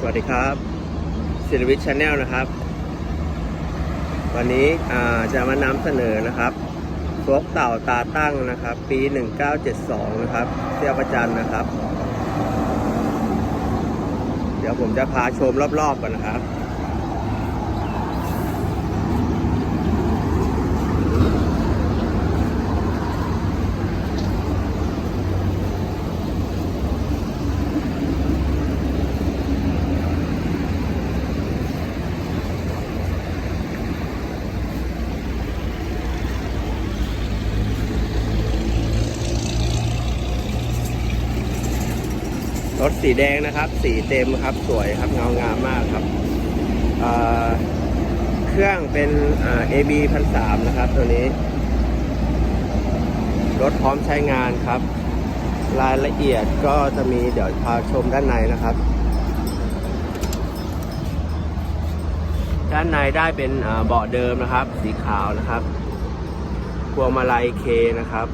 สวัสดีครับศิลวิทย์ชาแนลนะครับ วันนี้จะมานำเสนอนะครับฟกเต่าตาตั้งนะครับ ปี 1972 นะครับเที่ยวประจันนะครับ เดี๋ยวผมจะพาชมรอบๆก่อนนะครับ รถสีแดงนะครับ สีเต็มครับ สวยครับเงางามมากครับเเครื่องเป็นอ่า AB พันสามนะครับ ตัวนี้ รถพร้อมใช้งานครับ รายละเอียดก็จะมีเดี๋ยวพาชมด้านในนะครับ ด้านในได้เป็นเบาะเดิมนะครับ สีขาวนะครับพวงมาลัยเคนะครับ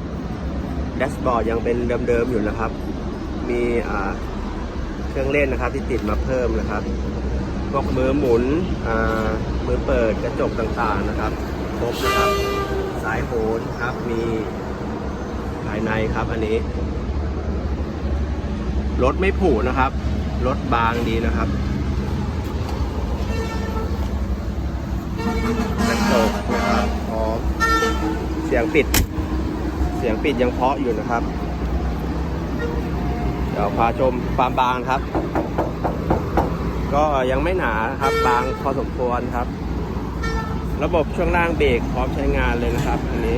แดชบอร์ดยังเป็นเดิมๆอยู่นะครับ มีอ่า เครื่องเล่นนะครับที่ติดมาเพิ่มนะครับพวกมือหมุนมือเปิดกระจกต่างๆนะครับครบนะครับ สายโหนครับมีภายในครับอันนี้รถไม่ผุนะครับรถบางดีนะครับกระจกนะครับพร้อมเสียงปิด เสียงปิดยังเพาะอยู่นะครับ เดี๋ยวพาชมความบางครับ ก็ยังไม่หนาครับบางพอสมควรครับ ระบบช่วงล่างเบรกพร้อมใช้งานเลยนะครับ อันนี้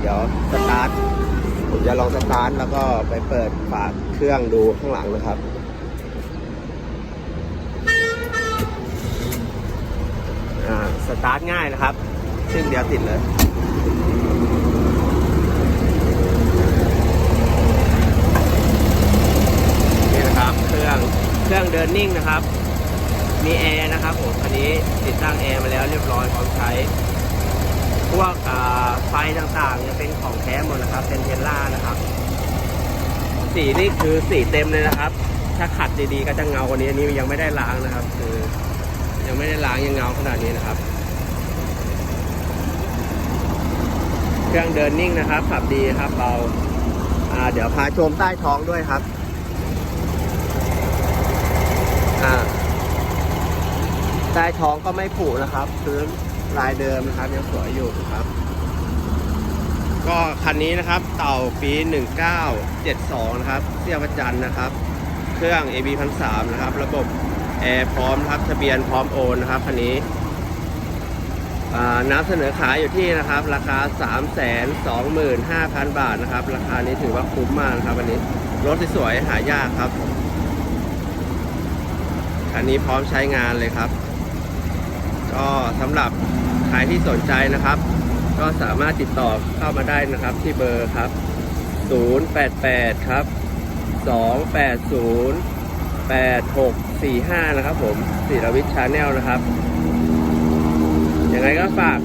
เดี๋ยวสตาร์ทผมจะลองสตาร์ทแล้วก็ไปเปิดฝาเครื่องดูข้างหลังนะครับอ่าสตาร์ทง่ายนะครับ ซึ่งเดียวติดเลย นี่นะครับเครื่องเครื่องเดินนิ่งนะครับ มีแอร์นะครับผมอันนี้ติดตั้งแอร์มาแล้วเรียบร้อยพร้อมใช้ พวกไฟต่างๆจะเป็นของแท้หมดนะครับ เป็นเทสล่านะครับ สีนี่คือสีเต็มเลยนะครับ ถ้าขัดดีๆก็จะเงากว่านี้อันนี้ยังไม่ได้ล้างนะครับ คือ ยังไม่ได้ล้างยังเงาขนาดนี้นะครับ เครื่องเดินนิ่งนะครับขับดีครับเบาเดี๋ยวพาชมใต้ท้องด้วยครับ อ่าใต้ท้องก็ไม่ผุนะครับ พื้นลายเดิมนะครับยังสวยอยู่ครับ ก็คันนี้นะครับเต่าปี 1972 นะครับเสี้ยวประจันนะครับ เครื่อง AB 1 3 0นะครับ ระบบแอร์พร้อมครับทะเบียนพร้อมโอนนะครับคันนี้น้ำเสนอขายอยู่ที่นะครับ ราคา 325,000 บาทนะครับ ราคานี้ถือว่าคุ้มมากนะครับวันนี้รถสวยๆหายากครับ คันนี้พร้อมใช้งานเลยครับ ก็สำหรับใครที่สนใจนะครับ ก็สามารถติดต่อเข้ามาได้นะครับที่เบอร์ครับ 088 ครับ 280 8645 นะครับผมศิรวิทย์ชาแนลนะครับยังไงก็ฝาก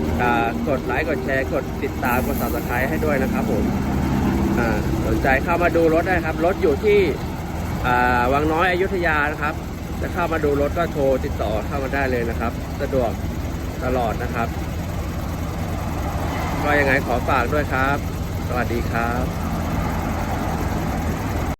กดไลค์กดแชร์กดติดตามกด subscribe ให้ด้วยนะครับผมสนใจเข้ามาดูรถได้ครับ รถอยู่ที่วังน้อยอยุธยานะครับ จะเข้ามาดูรถก็โทรติดต่อเข้ามาได้เลยนะครับ สะดวกตลอดนะครับ ก็ยังไงขอฝากด้วยครับ สวัสดีครับ